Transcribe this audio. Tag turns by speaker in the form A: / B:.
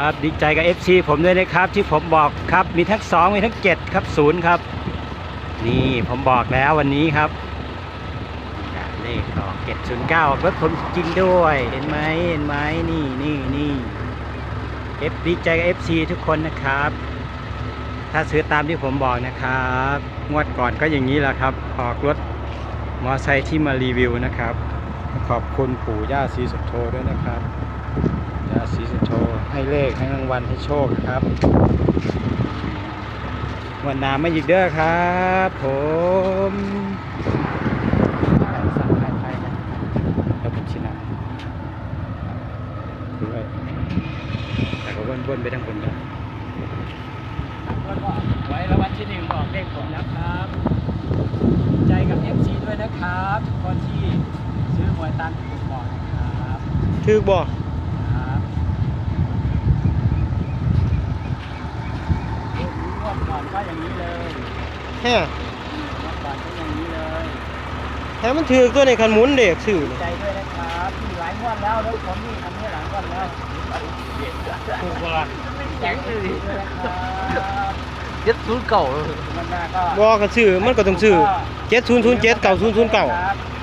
A: ครับดีใจกับ FC ผมด้วยนะครับ ที่ผมบอกครับมีทั้ง2มีทั้ง7ครับศูนย์ครับ นี่ผมบอกแล้ววันนี้ครับเลขออก709รถผมจริงด้วยเห็นไหมเห็นไหมนี่นี่นี่เอฟดีใจกับ FC ทุกคนนะครับ ถ้าซื้อตามที่ผมบอกนะครับ งวดก่อนก็อย่างนี้แหละครับ ออกรถมอไซค์ที่มารีวิวนะครับ ขอบคุณปู่ย่าศรีสุโธด้วยนะครับย่าศรีสุโธ ให้เลขให้รางวัลให้โชคนะครับวันหนาไม่ยิกเด้อครับผมสั่งไทยไทยนะแล้วผมชินะดูไว้แต่ก็วนๆไปทั้งคนนะไว้แล้ววันที่หนึ่งบอกเลขผมนะครับดีใจกับ FC ด้วยนะครับทุกคนที่ซื้อหวยตามที่ผมบอกนะครับ
B: ถือบ่
A: ครับรวบก่ อนก็อย่างนี้เลย
B: แฮ่
A: รวบก่อนก็อย่างนี้เลย
B: แฮ่มันถือตัวในคันหมุนเด็กสื่อ
A: ดีใจด้วยนะครับมีหลายงวดแล้วแล้วผมนี่ทำนี้หลายงวดแล้ว
B: ถูกบ่ล่ะ
A: แจ้งด้วยนะครับ
C: เจ็ดศูนย์เก่า
A: วันหน้าก็
B: บ่ก็ซื้อมันก็ต้องซื้อ7007 9009
A: ครับเดือนหน้าต้องมาหาอยู่นะครับเพราะว่า